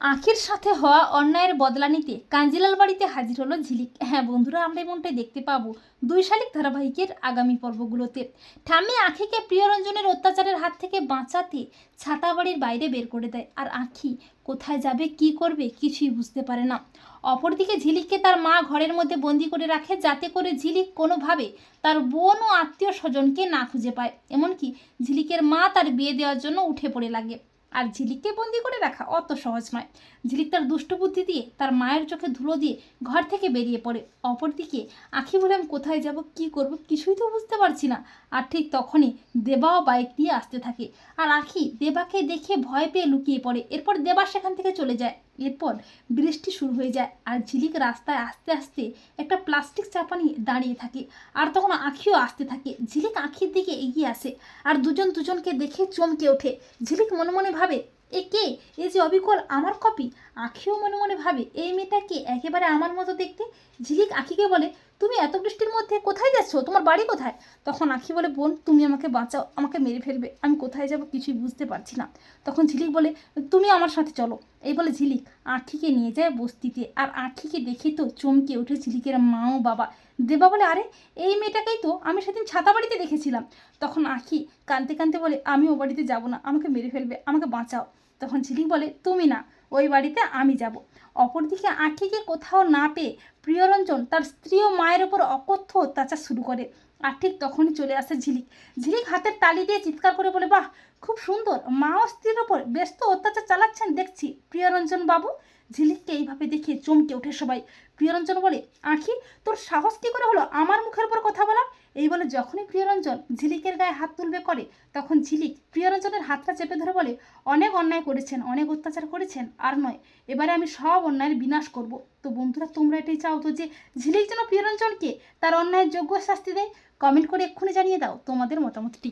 আখির সাথে হওয়া অন্যায়ের বদলা নিতে কাঞ্জিলাল বাড়িতে হাজির হলো ঝিলিক। হ্যাঁ বন্ধুরা, আমরা এমনটাই দেখতে পাবো দুই শালিক ধারাবাহিকের আগামী পর্বগুলোতে। ঠাম্মি আখিকে প্রিয়রঞ্জনের অত্যাচারের হাত থেকে বাঁচাতে ছাতা বাড়ির বাইরে বের করে দেয়। আর আখি কোথায় যাবে, কি করবে কিছুই বুঝতে পারে না। অপরদিকে ঝিলিককে তার মা ঘরের মধ্যে বন্দি করে রাখে যাতে করে ঝিলিক কোনোভাবে তার বোন ও আত্মীয় স্বজনকে না খুঁজে পায়। এমনকি ঝিলিকের মা তার বিয়ে দেওয়ার জন্য উঠে পড়ে লাগে। আর ঝিলিককে বন্দি করে রাখা অত সহজ নয়। ঝিলিক তার দুষ্ট বুদ্ধি দিয়ে, তার মায়ের চোখে ধুলো দিয়ে ঘর থেকে বেরিয়ে পড়ে। অপরদিকে আঁখি বলে আমি কোথায় যাব, কি করব কিছুই তো বুঝতে পারছি না। আর ঠিক তখনই দেবাও বাইক দিয়ে আসতে থাকে। আর আঁখি দেবাকে দেখে ভয় পেয়ে লুকিয়ে পড়ে। এরপর দেবা সেখান থেকে চলে যায়। এরপর বৃষ্টি শুরু হয়ে যায় আর ঝিলিক রাস্তায় আস্তে আস্তে একটা প্লাস্টিক চাপা নিয়ে দাঁড়িয়ে থাকে। আর তখন আঁখিও আসতে থাকে। ঝিলিক আঁখির দিকে এগিয়ে আসে আর দুজন দুজনকে দেখে চমকে ওঠে। ঝিলিক মনে মনে ভাবে, এ কে? এ যে অবিকল আমার কপি? আঁখিও মনে মনে ভাবে, এই মেয়েটাকে একেবারে আমার মতো দেখতে? ঝিলিক আঁখিকে বলে তুমি এত বৃষ্টির মধ্যে কোথায় যাচ্ছ? তোমার বাড়ি কোথায়? তখন আখি বলে, বোন, তুমি আমাকে বাঁচাও, আমাকে মেরে ফেলবে। আমি কোথায় যাব কিছুই বুঝতে পারছি না। তখন ঝিলিক বলে, তুমি আমার সাথে চলো। এই বলে ঝিলিক আঁখিকে নিয়ে যায় বস্তিতে। আর আঁখিকে দেখে তো চমকে ওঠে ঝিলিকের মা ও বাবা। দেবা বলে, আরে, এই মেয়েটাকেই তো আমি সেদিন ছাতা বাড়িতে দেখেছিলাম। তখন আঁখি কাঁদতে কাঁদতে বলে আমি ও বাড়িতে যাব না, আমাকে মেরে ফেলবে, আমাকে বাঁচাও। তখন ঝিলিক বলে, তুমি না ওই বাড়িতে আমি যাব। অপরদিকে আঁখিকে কোথাও না পেয়ে প্রিয়রঞ্জন তার স্ত্রী ও মায়ের ওপর অকথ্য অত্যাচার শুরু করে। আর ঠিক তখনই চলে আসে ঝিলিক। ঝিলিক হাতের তালি দিয়ে চিৎকার করে বলে, বাহ, খুব সুন্দর। মা ও স্ত্রীর ওপর ব্যস্ত অত্যাচার চালাচ্ছেন, দেখছি। প্রিয়রঞ্জন বাবু ঝিলিককে এইভাবে দেখে চমকে ওঠে সবাই। প্রিয়রঞ্জন বলে, আখি, তোর সাহস কী করে হলো আমার মুখের উপর কথা বলার? এই বলে যখনই প্রিয়রঞ্জন ঝিলিকের গায়ে হাত তুলবে করে, তখন ঝিলিক প্রিয়রঞ্জনের হাতটা চেপে ধরে বলে, অনেক অন্যায় করেছেন, অনেক অত্যাচার করেছেন, আর নয়, এবারে আমি সব অন্যায়ের বিনাশ করব। তো বন্ধুরা, তোমরা এটাই চাও তো যে ঝিলিক যেন প্রিয়রঞ্জনকে তার অন্যায়ের যোগ্য শাস্তি দেয়? কমেন্ট করে এক্ষুনি জানিয়ে দাও তোমাদের মতামতটি।